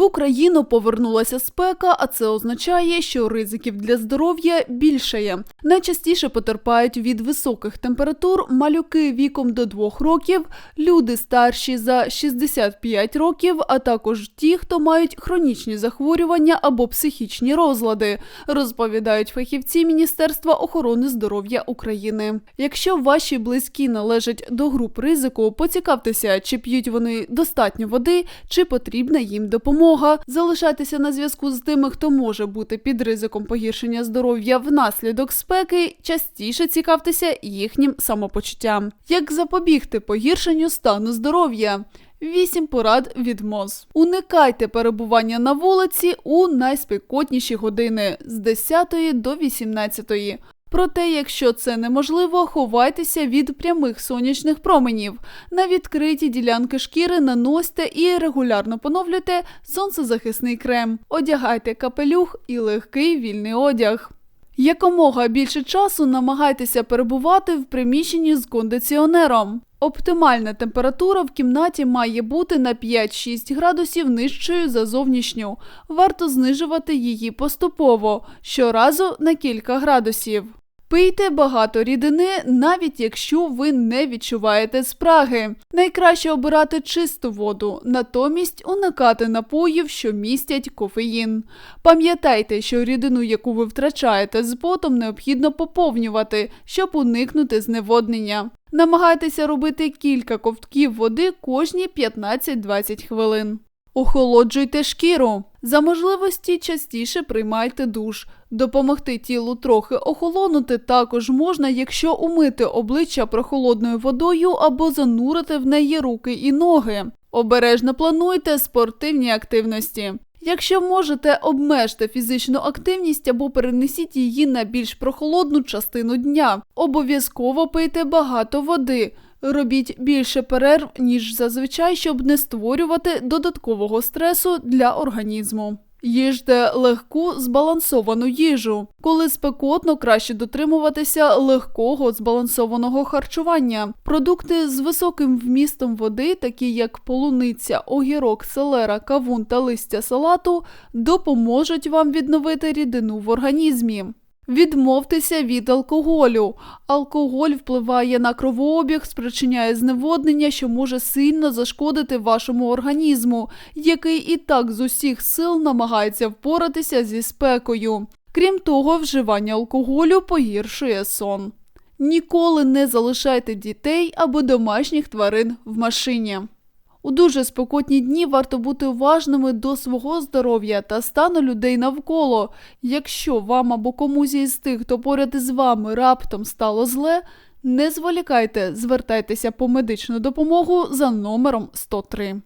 В Україну повернулася спека, а це означає, що ризиків для здоров'я більшає. Найчастіше потерпають від високих температур малюки віком до 2 років, люди старші за 65 років, а також ті, хто мають хронічні захворювання або психічні розлади, розповідають фахівці Міністерства охорони здоров'я України. Якщо ваші близькі належать до груп ризику, поцікавтеся, чи п'ють вони достатньо води, чи потрібна їм допомога. Залишайтеся на зв'язку з тими, хто може бути під ризиком погіршення здоров'я внаслідок спеки. Частіше цікавтеся їхнім самопочуттям. Як запобігти погіршенню стану здоров'я? Вісім порад від МОЗ. Уникайте перебування на вулиці у найспекотніші години з 10 до 18. Проте, якщо це неможливо, ховайтеся від прямих сонячних променів. На відкриті ділянки шкіри наносьте і регулярно поновлюйте сонцезахисний крем. Одягайте капелюх і легкий вільний одяг. Якомога більше часу намагайтеся перебувати в приміщенні з кондиціонером. Оптимальна температура в кімнаті має бути на 5-6 градусів нижчою за зовнішню. Варто знижувати її поступово, щоразу на кілька градусів. Пийте багато рідини, навіть якщо ви не відчуваєте спраги. Найкраще обирати чисту воду, натомість уникати напоїв, що містять кофеїн. Пам'ятайте, що рідину, яку ви втрачаєте з потом, необхідно поповнювати, щоб уникнути зневоднення. Намагайтеся робити кілька ковтків води кожні 15-20 хвилин. Охолоджуйте шкіру. За можливості частіше приймайте душ. Допомогти тілу трохи охолонути також можна, якщо умити обличчя прохолодною водою або занурити в неї руки і ноги. Обережно плануйте спортивні активності. Якщо можете, обмежте фізичну активність або перенесіть її на більш прохолодну частину дня. Обов'язково пийте багато води. Робіть більше перерв, ніж зазвичай, щоб не створювати додаткового стресу для організму. Їжте легку збалансовану їжу. Коли спекотно, краще дотримуватися легкого збалансованого харчування. Продукти з високим вмістом води, такі як полуниця, огірок, селера, кавун та листя салату, допоможуть вам відновити рідину в організмі. Відмовтеся від алкоголю. Алкоголь впливає на кровообіг, спричиняє зневоднення, що може сильно зашкодити вашому організму, який і так з усіх сил намагається впоратися зі спекою. Крім того, вживання алкоголю погіршує сон. Ніколи не залишайте дітей або домашніх тварин в машині. У дуже спекотні дні варто бути уважними до свого здоров'я та стану людей навколо. Якщо вам або комусь із тих, хто поряд із вами раптом стало зле, не зволікайте, звертайтеся по медичну допомогу за номером 103.